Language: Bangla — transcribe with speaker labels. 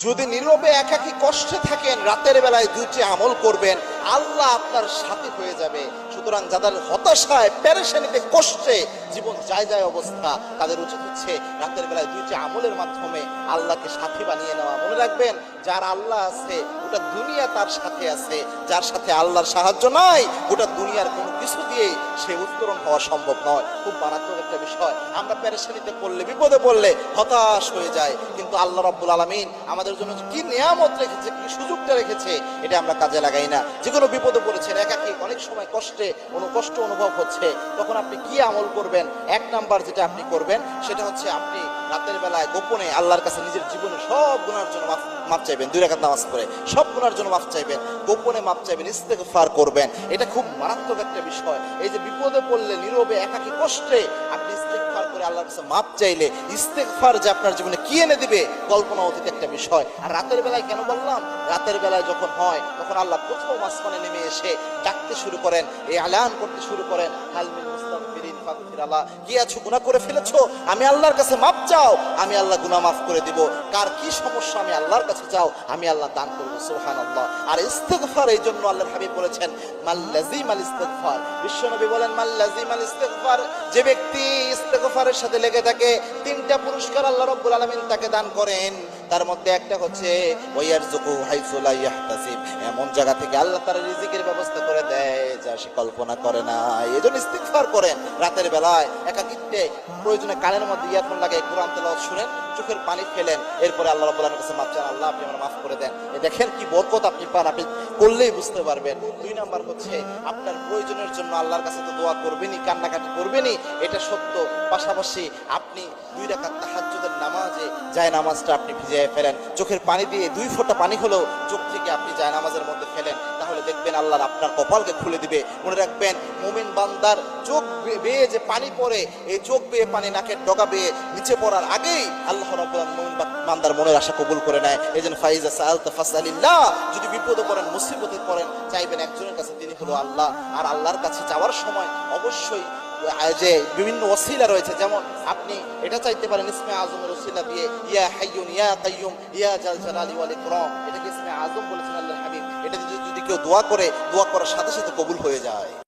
Speaker 1: যদি নীরবে একাকি কষ্টে থাকেন, রাতের বেলায় দুটি আমল করবেন, আল্লাহ আপনার সাথী হয়ে যাবে। সুতরাং যাদের হতাশায় প্যারেশানিতে কষ্টে জীবন যায় যায় অবস্থা, তাদের উচিত হচ্ছে রাতের বেলায় দুইটি আমলের মাধ্যমে আল্লাহকে সাথী বানিয়ে নেওয়া। রাখবেন, যার আল্লাহ আছে ওটা দুনিয়া তার সাথে আছে, যার সাথে আল্লাহর সাহায্য নাই ওটা দুনিয়ার কোনো কিছু দিয়ে সে উত্তরণ হওয়া সম্ভব নয়। খুব মারাত্মক একটা বিষয়। আমরা প্যারেশানিতে পড়লে, বিপদে পড়লে হতাশ হয়ে যায় কিন্তু আল্লাহ রব্বুল আলমিন আমাদের জন্য কি নিয়ামত রেখেছে, কি সুযোগটা রেখেছে, এটা আমরা কাজে লাগাই না। যে কোনো বিপদে পড়েছেন সময় কষ্টে, কোনো কষ্ট অনুভব হচ্ছে, তখন আপনি কি আমল করবেন? এক নাম্বার যেটা আপনি করবেন, সেটা হচ্ছে আপনি রাতের বেলায় গোপনে আল্লাহর কাছে নিজের জীবনে সব গুণার জন্য মাফ মাপ চাইবেন, দুই রেখা নামাজ করে সব গুণার জন্য মাপ চাইবেন, গোপনে মাপ চাইবেন, ইস্তেগফার করবেন। এটা খুব মারাত্মক একটা বিষয়। এই যে বিপদে পড়লে, নীরবে, একাকি কষ্টে আপনি আল্লাহর কাছে মাপ চাইলে ইস্তেগফার যে আপনার জীবনে কি এনে দিবে, কল্পনা অতীত একটা বিষয়। আর রাতের বেলায় কেন বললাম? রাতের বেলায় যখন হয়, তখন আল্লাহ প্রথম নেমে এসে ডাকতে শুরু করেন, এই করতে শুরু করেন আল্লাহ, কি আছো করে ফেলেছো? আমি আল্লাহর কাছে মাপ চাও, আমি আল্লাহ গুনাহ মাফ করে দিব। কার কি সমস্যা, আমি আল্লাহর কাছে চাও, আমি আল্লাহ দান করব, সুবহানাল্লাহ। আর ইস্তেগফার এই জন্য আল্লাহর হাবিব বলেছেন মাল আল বিশ্বনবী বলেন মাল লাজিম আল যে ব্যক্তি সাথে লেগে থাকে, তিনটা পুরস্কার আল্লাহ রব্বুল আলমিন তাকে দান করেন। তার মধ্যে একটা হচ্ছে এমন জায়গা থেকে আল্লাহ তার রিজিকের ব্যবস্থা করে সে কল্পনা করে না। এজন্য ইস্তিগফার করেন। রাতের বেলায় একাকিত্বে প্রয়োজনে কানের মধ্যে ইয়ারফোন লাগাই কোরআন তেলাওয়াত শুনেন, চোখের পানি ফেলেন। এরপরে আল্লাহ রাব্বুল কাছে মাফ চান আল্লাহ, আপনি আমার মাফ করে দেন। এ দেখেন কি বরকত আপনি পান। আপনি করলেই বুঝতে পারবেন। দুই নাম্বার হচ্ছে, আপনার প্রয়োজনের জন্য আল্লাহর কাছে তো দোয়া করবেনই, কান্নাকাটি করবেনই, এটা সত্য। পাশাপাশি আপনি দুই রাকাত তাহাজ্জুদের নামাজে যায় নামাজটা আপনি ভিজিয়ে ফেলেন। চোখের পানি দিয়ে দুই ফোঁটা পানি হলেও চোখ থেকে আপনি যায় নামাজের মধ্যে ফেলেন, তাহলে দেখবেন আল্লাহর আপনার কপালকে খুলে দিবে। মনে রাখবেন, মুমিন বান্দার চোখ বেয়ে যে পানি পড়ে, এই চোখ বেয়ে পানি নাকের ডগা বেয়ে নিচে পড়ার আগেই আল্লাহ মুমিন বান্দার মনের আশা কবুল করে নেয়। এই জন্য ফাইজা সাআলতা ফাসআলিল্লাহ, যদি বিপদে পড়েন, মুসিবতে পড়েন, চাইবেন একজনের কাছে তিনি হলো আল্লাহ। আর আল্লাহর কাছে যাওয়ার সময় অবশ্যই যে বিভিন্ন ওসিলা রয়েছে, যেমন আপনি এটা চাইতে পারেন, ইসমে আজমের ওসিলা দিয়ে, ইয়া হাইয়ুন, ইয়া কাইয়ুম, ইয়া জাল জালালি ওয়াল ইকরাম, এটাকে ইসমে আজম বলেছেন আল্লাহ হাবিব। এটা যদি কেউ দোয়া করে, দোয়া করার সাথে সাথে কবুল হয়ে যায়।